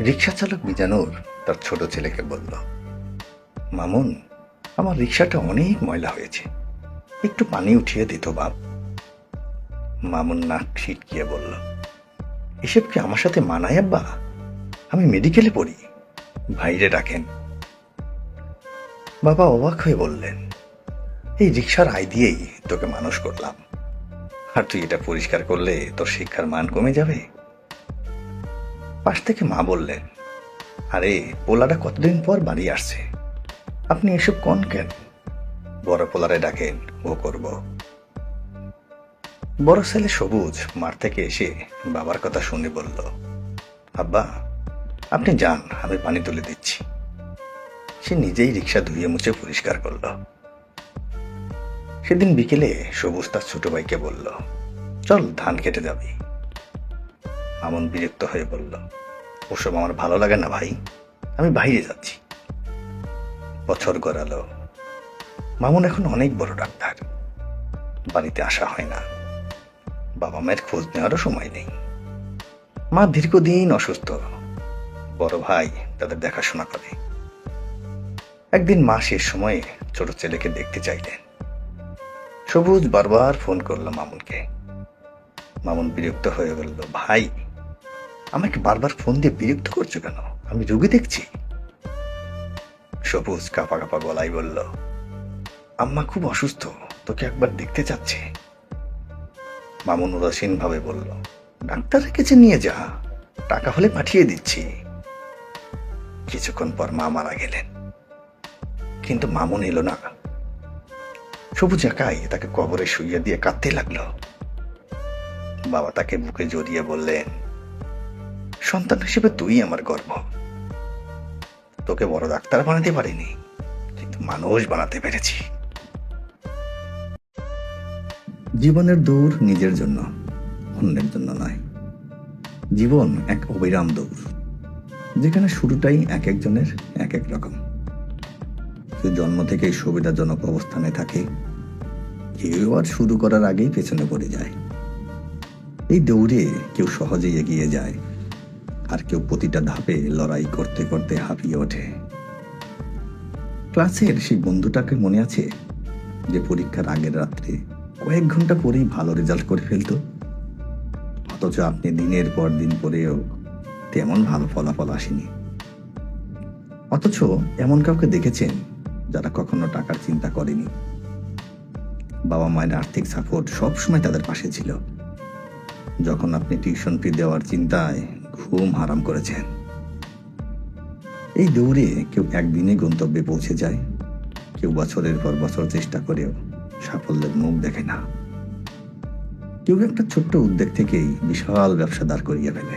রিক্সা চালক মিজানুর তার ছোট ছেলেকে বলল, মামুন, আমার রিক্সাটা অনেক ময়লা হয়েছে। একটু পানি উঠিয়ে দিত বাপ। মামুন নাক ছিটকিয়ে বলল, এসব কি আমার সাথে মানায়, আব্বা? আমি মেডিকেলে পড়ি, ভাইরে ডাকেন। বাবা অবাক হয়ে বললেন, এই রিক্সার আয় দিয়েই তোকে মানুষ করলাম। আর তুই এটা পরিষ্কার করলে তোর শিক্ষার মান কমে যাবে? পাশ থেকে মা বললেন, আরে, পোলাটা কতদিন পর বাড়ি আসছে? আপনি এসব কোন কেন? বড় পোলারে ডাকেন, ও করব। বড় ছেলে সবুজ মাঠ থেকে এসে বাবার কথা শুনে বলল, আব্বা, আপনি যান, আমি পানি তুলে দিচ্ছি। সে নিজেই রিক্সা ধুয়ে মুছে পরিষ্কার করল। সেদিন বিকেলে সবুজ তার ছোট ভাইকে বলল, চল, ধান কেটে যাবি। মামুন বিরক্ত হয়ে বলল, ওসব আমার ভালো লাগে না ভাই, আমি বাইরে যাচ্ছি। বছর গড়ালো। মামুন এখন অনেক বড় ডাক্তার। বাড়িতে আসা হয় না। বাবা মায়ের খোঁজ নেওয়ারও সময় নেই। মা দীর্ঘদিন অসুস্থ। বড় ভাই তাদের দেখাশোনা করে। একদিন মা শেষ সময়ে ছোট ছেলেকে দেখতে চাইলেন। সবুজ বারবার ফোন করল মামুনকে। মামুন বিরক্ত হয়ে বলল, ভাই আমাকে বারবার ফোন দিয়ে বিরক্ত করছ কেন? আমি রুগী দেখছি। সবুজ কাপা কাপা গলায় বলল, আম্মা খুব অসুস্থ, তোকে একবার দেখতে চাচ্ছে। মামুন উদাসীন ভাবে বলল, ডাক্তারের কাছে নিয়ে যা, টাকা হলে পাঠিয়ে দিচ্ছি। কিছুক্ষণ পর মা মারা গেলেন। কিন্তু মামুন এলো না। সবুজ একাই তাকে কবরে শুইয়ে দিয়ে কাঁদতে লাগল। বাবা তাকে বুকে জড়িয়ে বললেন সন্তান হিসেবে তুই আমার গর্ব। তোকে বড় ডাক্তার বানাতে পারিনি, কিন্তু মানুষ বানাতে পেরেছি। জীবনের দৌড় নিজের জন্য, অন্যের জন্য নয়। জীবন এক অবিরাম দৌড় যেখানে শুরুটাই এক একজনের এক এক রকম। সে জন্ম থেকেই সুবিধাজনক অবস্থানে থাকে, কেউ আর শুরু করার আগেই পেছনে পড়ে যায়। এই দৌড়ে কেউ সহজেই এগিয়ে যায়। আর কেউ প্রতিটা ধাপে লড়াই করতে করতে হাঁপিয়ে ওঠে। ক্লাসের সেই বন্ধুটাকে মনে আছে যে পরীক্ষার আগের রাত্রে কয়েক ঘণ্টা পরেই ভালো রেজাল্ট করে ফেলতো? অথচ আপনি দিনের পর দিন পরেও তেমন ভালো ফলাফল আসেনি। অথচ এমন কাউকে দেখেছেন যারা কখনো টাকার চিন্তা করেনি। বাবা মায়ের আর্থিক সাপোর্ট সবসময় তাদের পাশে ছিল। যখন আপনি টিউশন ফি দেওয়ার চিন্তায় ঘুম হারাম করেছেন। এই দৌড়ে কেউ একদিনে গন্তব্যে পৌঁছে যায়, কেউ বছরের পর বছর চেষ্টা করেও সাফল্যের মুখ দেখে না। কেউ একটা ছোট্ট উদ্যোগ থেকেই বিশাল ব্যবসা দাঁড় করিয়ে ফেলে।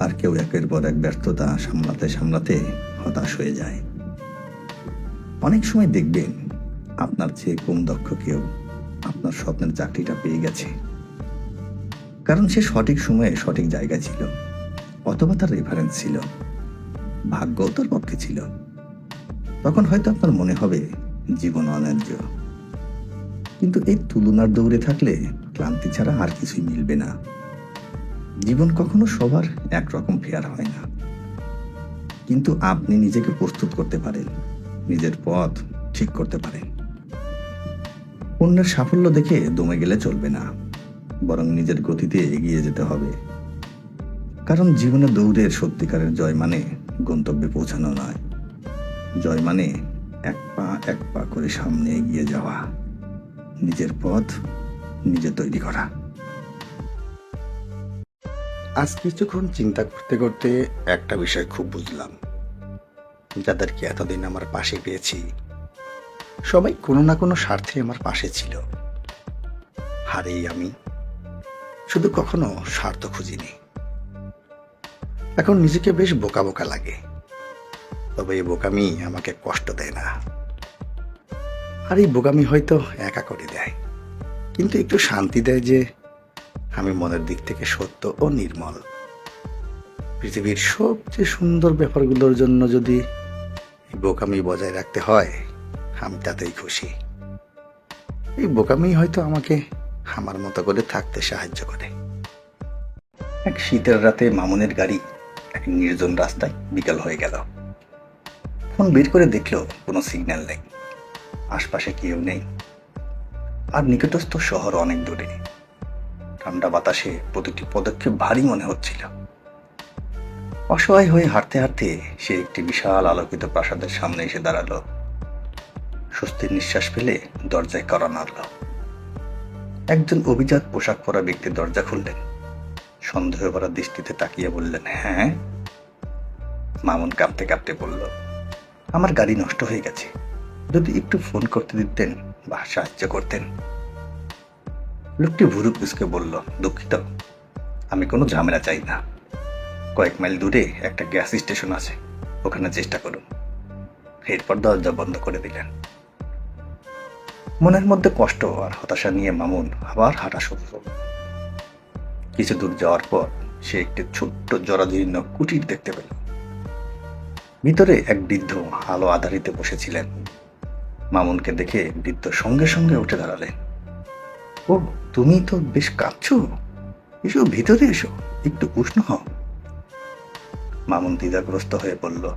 আর কেউ একের পর এক ব্যর্থতা সামলাতে সামলাতে হতাশ হয়ে যায়। অনেক সময় দেখবেন আপনার চেয়ে কম দক্ষ কেউ আপনার স্বপ্নের চাকরিটা পেয়ে গেছে। কারণ সে সঠিক সময়ে সঠিক জায়গায় ছিল, অথবা তার রেফারেন্স ছিল, ভাগ্যও তার পক্ষে ছিল। তখন হয়তো আপনার মনে হবে, জীবন অন্যায্য। কিন্তু এই তুলনার দৌড়ে থাকলে ক্লান্তি ছাড়া আর কিছুই মিলবে না। জীবন কখনো সবার একরকম ফেয়ার হয় না। কিন্তু আপনি নিজেকে প্রস্তুত করতে পারেন, নিজের পথ ঠিক করতে পারেন। অন্যের সাফল্য দেখে দমে গেলে চলবে না। বরং নিজের গতিতে এগিয়ে যেতে হবে। কারণ জীবনে দৌড়ের সত্যিকারের জয় মানে গন্তব্যে পৌঁছানো নয়। জয় মানে এক পা এক পা করে সামনে এগিয়ে যাওয়া। নিজের পথ, নিজে তৈরি করা। আজ কিছুক্ষণ চিন্তা করতে করতে একটা বিষয় খুব বুঝলাম। যাদেরকে এতদিন আমার পাশে পেয়েছি, সবাই কোনো না কোনো স্বার্থে আমার পাশে ছিল। হারেই আমি। শুধু কখনো স্বার্থ খুঁজিনি। এখন নিজেকে বেশ বোকা বোকা লাগে। তবে এই বোকামি আমাকে কষ্ট দেয় না। আর এই বোকামি হয়তো একা করে দেয়। কিন্তু একটু শান্তি দেয় যে আমি মনের দিক থেকে সত্য ও নির্মল। পৃথিবীর সবচেয়ে সুন্দর ব্যাপারগুলোর জন্য যদি এই বোকামি বজায় রাখতে হয়, আমি তাতেই খুশি। এই বোকামি হয়তো আমাকে আমার মতো করে থাকতে সাহায্য করে। এক শীতের রাতে মামুনের গাড়ি এক নির্জন রাস্তায় বিকাল হয়ে গেল। ফোন বের করে দেখল কোনো সিগন্যাল নেই। আশপাশে কেউ নেই। আর নিকটস্থ শহর অনেক দূরে। ঠান্ডা বাতাসে প্রতিটি পদক্ষেপ ভারী মনে হচ্ছিল। অসহায় হয়ে হাঁটতে হাঁটতে সে একটি বিশাল আলোকিত প্রাসাদের সামনে এসে দাঁড়াল। স্বস্তির নিঃশ্বাস ফেলে দরজায় করা নাড়ল। একজন অভিজাত পোশাক পরা ব্যক্তি দরজা খুললেন। সন্দেহ ভরা দৃষ্টিতে তাকিয়ে বললেন হ্যাঁ। মামুন কাঁপতে কাঁপতে বলল, আমার গাড়ি নষ্ট হয়ে গেছে। যদি একটু ফোন করতে দিতেন বা সাহায্য করতেন। লোকটি ভুরু কুসকে বলল, দুঃখিত, আমি কোনো ঝামেলা চাই না। কয়েক মাইল দূরে একটা গ্যাস স্টেশন আছে, ওখানে চেষ্টা করুন। এরপর দরজা বন্ধ করে দিলেন। মনের মধ্যে কষ্ট আর হতাশা নিয়ে মামুন আবার হাঁটা শুরু করল। কিছু দূর যাওয়ার পর সে একটি ছোট্ট জরাজীর্ণ কুটির দেখতে পেল। ভিতরে এক বৃদ্ধ আলো আধারিতে বসেছিলেন। মামুনকে দেখে বৃদ্ধ সঙ্গে সঙ্গে উঠে দাঁড়ালেন। ও, তুমি তো বেশ কাঁদছো। এসো, ভিতরে এসো, একটু উষ্ণ হও। মামুন দ্বিধাগ্রস্ত হয়ে বলল,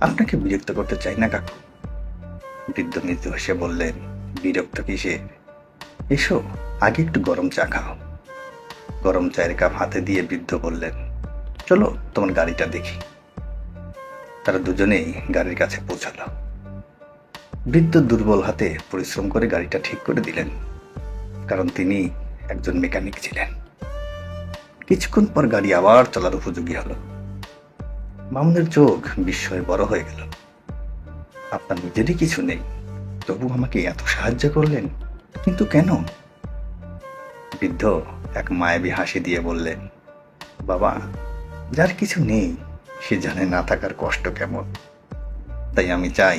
আপনাকে বিরক্ত করতে চাই না কাকু? বৃদ্ধ মৃত্যু হেসে বললেন বিরক্ত কিসে এসো, আগে একটু গরম চা খাও। গরম চায়ের কাপ হাতে দিয়ে বৃদ্ধ বললেন, চলো তোমার গাড়িটা দেখি। তারা দুজনেই গাড়ির কাছে পৌঁছালো। বৃদ্ধ দুর্বল হাতে পরিশ্রম করে গাড়িটা ঠিক করে দিলেন, কারণ তিনি একজন মেকানিক ছিলেন। কিছুক্ষণ পর গাড়ি আবার চলার উপযোগী হলো। মামুনের চোখ বিস্ময়ে বড় হয়ে গেল। আপনার নিজেরই কিছু নেই। তবু আমাকে এত সাহায্য করলেন, কিন্তু কেন? বৃদ্ধ এক মায়াবী হাসি দিয়ে বললেন, বাবা, যার কিছু নেই, সে জানে না থাকার কষ্ট কেমন। তাই আমি চাই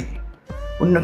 অন্য